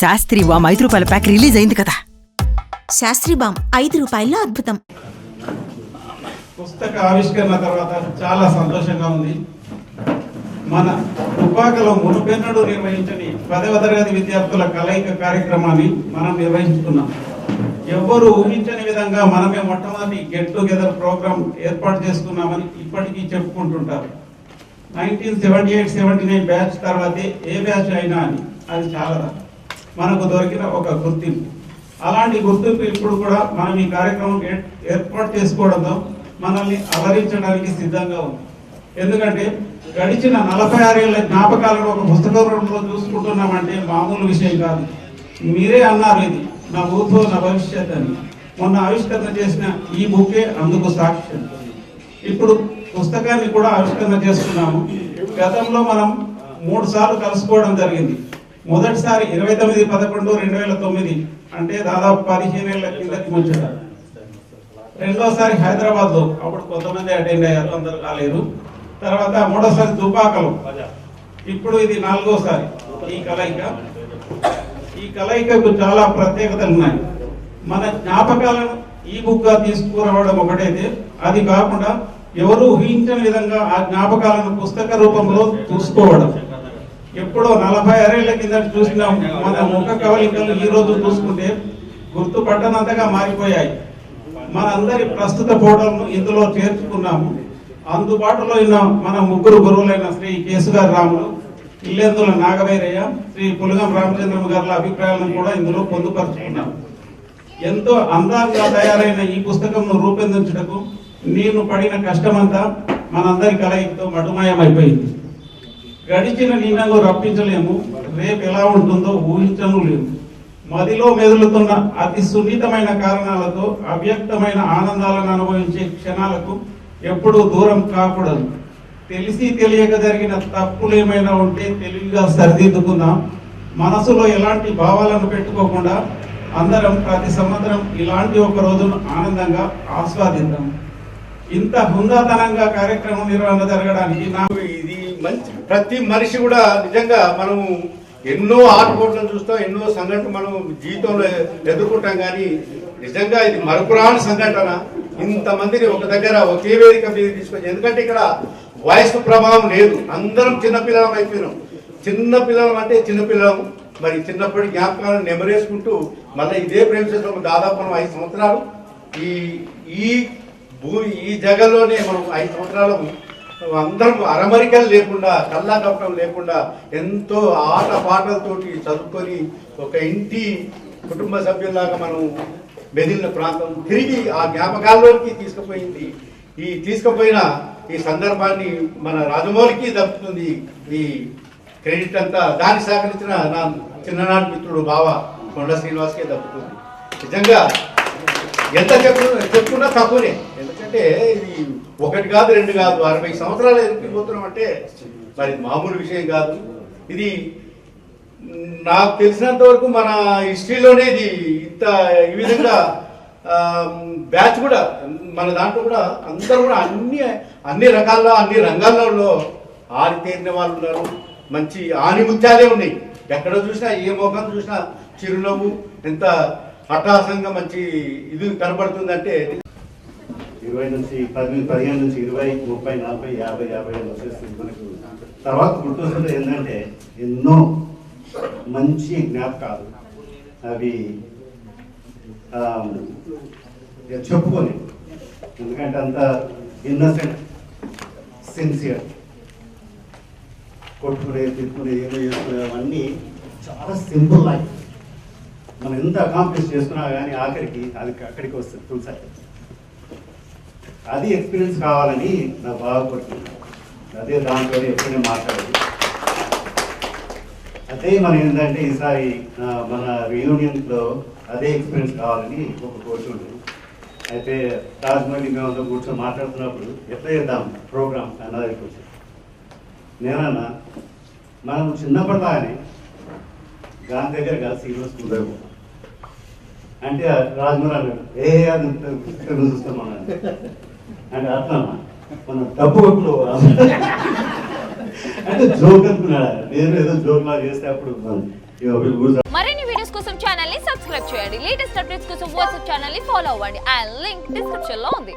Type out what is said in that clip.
శాస్త్రి వామ్ ఐదు రూపాయల pack release అయింది కదా. శాస్త్రి బామ్ ఐదు రూపాయల్లో అద్భుతం. పుస్తక ఆవిష్కరణ తర్వాత చాలా సంతోషంగా ఉంది. మన తుపాకలో మునుపెన్నడూ నిర్వహించని పదవ తరగతి విద్యార్థుల కలయిక కార్యక్రమాన్ని మనం నిర్వహించుకున్నాం. ఎవ్వరూ ఊహించని విధంగా మనమే మొట్టమొదటి గెట్ టుగెదర్ ప్రోగ్రామ్ ఏర్పాటు చేసుకున్నామని ఇప్పటికీ చెప్పుకుంటుంటారు. Nineteen seventy eight seventy nine batch తర్వాతే ఏ బ్యాచ్ అయినా అని. అది చాలా మనకు దొరికిన ఒక గుర్తింపు. అలాంటి గుర్తింపు ఇప్పుడు కూడా మనం ఈ కార్యక్రమం ఏర్పాటు చేసుకోవడంతో మనల్ని అలరించడానికి సిద్ధంగా ఉంది. ఎందుకంటే గడిచిన నలభై ఆరేళ్ళ జ్ఞాపకాలను ఒక పుస్తక రూపంలో చూసుకుంటున్నామంటే మామూలు విషయం కాదు. మీరే అన్నారు ఇది నా భూతో నా భవిష్యత్ అని. మొన్న ఆవిష్కరణ చేసిన ఈ బుకే అందుకు సాక్ష్యం. ఇప్పుడు పుస్తకాన్ని కూడా ఆవిష్కరణ చేసుకున్నాము గతంలో మనం మూడు సార్లు కలుసుకోవడం జరిగింది. మొదటిసారి ఇరవై తొమ్మిది పదకొండు రెండు వేల తొమ్మిది అంటే దాదాపు పదిహేను ఏళ్ళ కిందకి ముచ్చట రెండోసారి హైదరాబాద్లో అప్పుడు కొంతమంది అటెండ్ అయ్యారు అందరు కాలేదు తర్వాత మూడోసారి దుబాకలం. ఇప్పుడు ఇది నాలుగోసారి ఈ కలయిక. ఈ కలయికకు చాలా ప్రత్యేకతలు ఉన్నాయి. మన జ్ఞాపకాలను ఈ బుక్గా తీసుకురావడం ఒకటైతే అది కాకుండా ఎవరు ఊహించని విధంగా ఆ జ్ఞాపకాలను పుస్తక రూపంలో చూసుకోవడం. ఎప్పుడో నలభై అరేళ్ళ కింద చూసిన. మన ముఖ కవలికలు ఈ రోజు చూసుకుంటే గుర్తుపట్టనంతగా మారిపోయాయి. మనందరి ప్రస్తుత ఫోటోలను ఇందులో చేర్చుకున్నాము. అందుబాటులో ఉన్న మన ముగ్గురు గురువులైన శ్రీ కేసుగారు రాములు ఇల్లెందుల నాగవైరయ్య శ్రీ పులగం రామచంద్రం గారుల అభిప్రాయాలను కూడా ఇందులో పొందుపరుచుకున్నాం. ఎంతో అందంగా తయారైన ఈ పుస్తకంను రూపొందించుటకు నేను పడిన కష్టమంతా మనందరి కలయికతో మటుమాయమైపోయింది. గడిచిన నిన్నను రప్పించలేము. రేపు ఎలా ఉంటుందో ఊహించను లేము మదిలో మెదులుతున్న అతి సున్నితమైన కారణాలతో అవ్యక్తమైన ఆనందాలను అనుభవించే క్షణాలకు ఎప్పుడూ దూరం కాకూడదు. తెలిసి తెలియక జరిగిన తప్పులు ఏమైనా ఉంటే తెలివిగా సరిదిద్దుకుందాం. మనసులో ఎలాంటి భావాలను పెట్టుకోకుండా అందరం ప్రతి సంవత్సరం ఇలాంటి ఒక రోజును ఆనందంగా ఆస్వాదిద్దాం. ఇంత హుందాతనంగా కార్యక్రమం నిర్వహణ జరగడానికి నాకు ఇది మంచి ప్రతి మనిషి కూడా నిజంగా మనము ఎన్నో ఆటపోట్లను చూస్తాం ఎన్నో సంఘటనలు మనం జీవితంలో ఎదుర్కొంటాం కానీ నిజంగా ఇది మరపురాని సంఘటన. ఇంతమందిని ఒక దగ్గర ఒకే వేదిక మీద తీసుకొచ్చి ఎందుకంటే ఇక్కడ వయసు ప్రభావం లేదు. అందరం చిన్నపిల్లలం అయిపోయినాం. చిన్నపిల్లలం అంటే చిన్నపిల్లలం. మరి చిన్నప్పటి జ్ఞాపకాలను నెమరేసుకుంటూ మళ్ళీ ఇదే ప్రేమించడం దాదాపు మనం ఐదు సంవత్సరాలు. ఈ ఈ భూమి ఈ జగల్లోనే మనం ఐదు సంవత్సరాలు అందరం అరమరికలు లేకుండా కల్లా కప్పడం లేకుండా ఎంతో ఆట పాటలతోటి చదువుకొని ఒక ఇంటి కుటుంబ సభ్యుల్లాగా మనం మెదిలిన ప్రాంతం తిరిగి ఆ జ్ఞాపకాల్లోకి తీసుకుపోయింది. ఈ తీసుకుపోయిన ఈ సందర్భాన్ని మన రాజమౌళికి దక్కుతుంది ఈ క్రెడిట్ అంతా. దాన్ని సహకరించిన నా చిన్ననాటి మిత్రుడు బావ కొండ శ్రీనివాస్కే దక్కుతుంది. నిజంగా ఎంత చెప్పు చెప్పుకున్నా తక్కువనే. అంటే ఇది ఒకటి కాదు రెండు కాదు అరవై సంవత్సరాలు ఎదిగిపోతున్నాం అంటే మరి మామూలు విషయం కాదు. ఇది నాకు తెలిసినంత వరకు మన హిస్టరీలోనే ఇది ఇంత ఈ విధంగా బ్యాచ్ కూడా మన దాంట్లో కూడా అందరూ కూడా అన్ని అన్ని రకాల్లో అన్ని రంగాల్లో ఆరితేరిన వాళ్ళు ఉన్నారు. మంచి ఆనిముత్యాలే ఉన్నాయి. ఎక్కడ చూసినా ఏ ముఖం చూసినా చిరునవ్వు ఎంత హఠాసంగా మంచి ఇది కనబడుతుందంటే ఇరవై నుంచి పది పదిహేను నుంచి ఇరవై ముప్పై నలభై యాభై యాభై ఐదు వచ్చేస్తుంది మనకు. తర్వాత గుర్తొస్తుంది ఏంటంటే ఎన్నో మంచి జ్ఞాపకాలు అవి ఇక చెప్పుకొని. ఎందుకంటే అంత ఇన్నసెంట్ సిన్సియర్ కొట్టుకునే తిట్టుకునే ఏదో చేసుకునే అవన్నీ చాలా సింపుల్ లైఫ్ మనం ఎంత అకాంప్లిష్ చేసుకున్నా కానీ ఆఖరికి అది అక్కడికి వస్తుంది తులసాయి. అది ఎక్స్పీరియన్స్ కావాలని నా బాగా అదే దాంట్లో ఎప్పుడైనా మాట్లాడదు. అదే మనం ఏంటంటే ఈసారి మన రీయూనియన్లో అదే ఎక్స్పీరియన్స్ కావాలని ఒక కోరుతుంది అయితే రాజమౌళి మేమంతా కూర్చొని మాట్లాడుతున్నప్పుడు ఎట్లా చేద్దాం ప్రోగ్రామ్ అన్నది కూర్చొని. నేనన్నా మనం చిన్నప్పటిలాగానే గాంధీ దగ్గర కలిసి ఈరోజు కుదరదు అంటే రాజమౌళి అన్నాడు ఏ అది పుస్తకం అంటే అట్లా మనం డబ్బు కొట్టులో అంటే జోక్ అనుకున్నాడు. నేను ఏదో జోక్ లా చేస్తే అప్పుడు మరిన్ని వీడియోస్ కోసం ఛానల్ని సబ్స్క్రైబ్ చేయండి. లేటెస్ట్ అప్డేట్స్ కోసం వాట్సాప్ ఛానల్ని ఫాలో అవ్వండి. ఆ లింక్ డిస్క్రిప్షన్లో ఉంది.